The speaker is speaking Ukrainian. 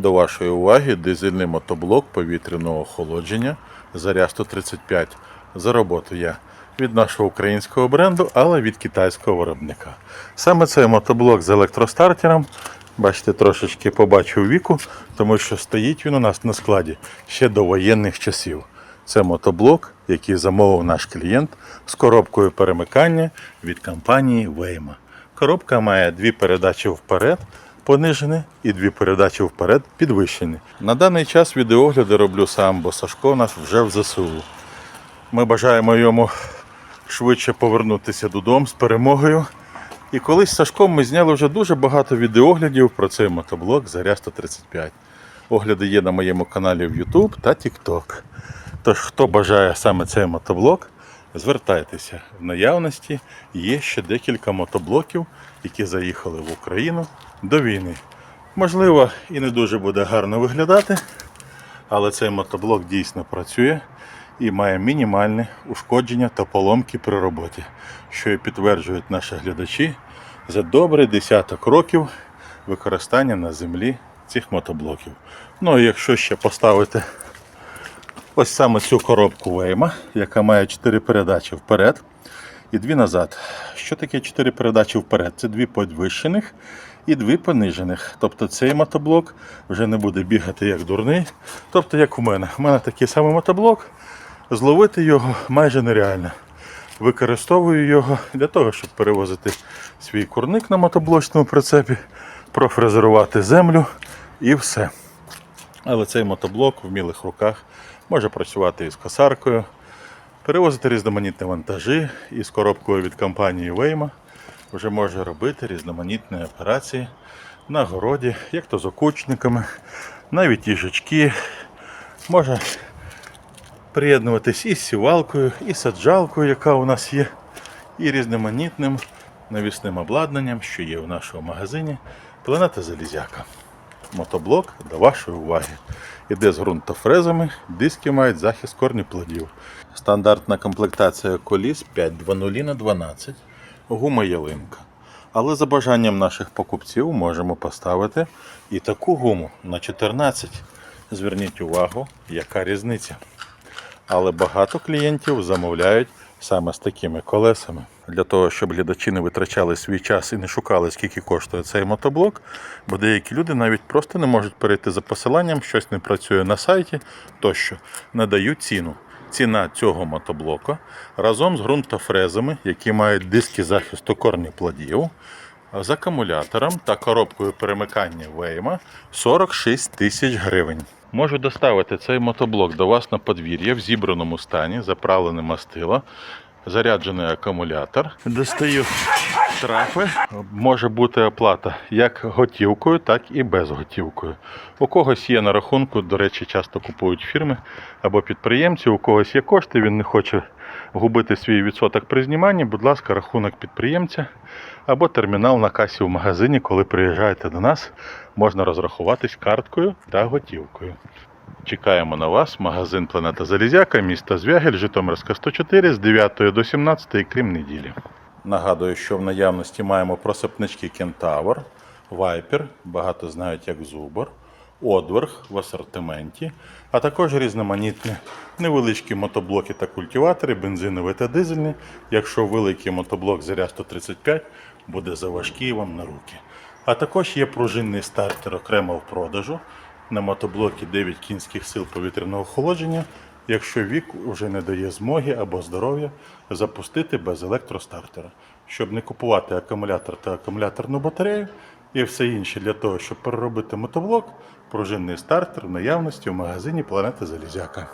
До вашої уваги дизельний мотоблок повітряного охолодження Заря 135. За роботу я від нашого українського бренду, але від китайського виробника. Саме цей мотоблок з електростартером, бачите, трошечки побачив віку, тому що стоїть він у нас на складі ще до воєнних часів. Це мотоблок, який замовив наш клієнт з коробкою перемикання від компанії Waymo. Коробка має дві передачі вперед, понижені, і дві передачі вперед підвищені. На даний час відеогляди роблю сам, бо Сашко у нас вже в ЗСУ. Ми бажаємо йому швидше повернутися додому з перемогою. І колись з Сашком ми зняли вже дуже багато відеоглядів про цей мотоблок Заря 135. Огляди є на моєму каналі в YouTube та TikTok. Тож, хто бажає саме цей мотоблок, звертайтеся. В наявності є ще декілька мотоблоків, які заїхали в Україну до війни. Можливо, і не дуже буде гарно виглядати, але цей мотоблок дійсно працює і має мінімальне ушкодження та поломки при роботі, що і підтверджують наші глядачі за добрий десяток років використання на землі цих мотоблоків. Ну і якщо ще поставити ось саме цю коробку Вейма, яка має 4 передачі вперед і дві назад. Що таке 4 передачі вперед? Це дві підвищених і дві понижених. Тобто цей мотоблок вже не буде бігати як дурний. Тобто, як у мене. У мене такий самий мотоблок. Зловити його майже нереально. Використовую його для того, щоб перевозити свій курник на мотоблочному прицепі, профрезерувати землю і все. Але цей мотоблок в вмілих руках може працювати із косаркою, перевозити різноманітні вантажі із коробкою від компанії Waymo. Вже може робити різноманітні операції на городі, як то з окучниками, навіть їжачки. Може приєднуватись із сівалкою, і саджалкою, яка у нас є, і різноманітним навісним обладнанням, що є в нашому магазині Планета Залізяка. Мотоблок до вашої уваги. Іде з ґрунтофрезами, диски мають захист корнеплодів. Стандартна комплектація коліс 5.2.0 на 12, гума ялинка. Але за бажанням наших покупців можемо поставити і таку гуму на 14. Зверніть увагу, яка різниця. Але багато клієнтів замовляють саме з такими колесами. Для того, щоб глядачі не витрачали свій час і не шукали, скільки коштує цей мотоблок, бо деякі люди навіть просто не можуть перейти за посиланням, щось не працює на сайті, тощо надають ціну. Ціна цього мотоблока разом з ґрунтофрезами, які мають диски захисту корнів плодів, з акумулятором та коробкою перемикання Вейма 46 тисяч гривень. Можу доставити цей мотоблок до вас на подвір'я в зібраному стані, заправлене мастило, заряджений акумулятор. Достаю трафи. Може бути оплата як готівкою, так і безготівкою. У когось є на рахунку, до речі, часто купують фірми або підприємці, у когось є кошти, він не хоче губити свій відсоток при зніманні. Будь ласка, рахунок підприємця або термінал на касі в магазині, коли приїжджаєте до нас, можна розрахуватись карткою та готівкою. Чекаємо на вас. Магазин Планета Залізяка, місто Звягель, Житомирська 104 з 9 до 17, крім неділі. Нагадую, що в наявності маємо просипнички Кентавр, Вайпер, багато знають як Зубр, Одверг в асортименті, а також різноманітні невеличкі мотоблоки та культиватори, бензинові та дизельні. Якщо великий мотоблок Заря 135 буде заважкий вам на руки. А також є пружинний стартер окремо в продажу на мотоблокі 9 кінських сил повітряного охолодження, якщо вік вже не дає змоги або здоров'я запустити без електростартера, щоб не купувати акумулятор та акумуляторну батарею і все інше для того, щоб переробити мотоблок, пружинний стартер в наявності в магазині Планета Залізяка.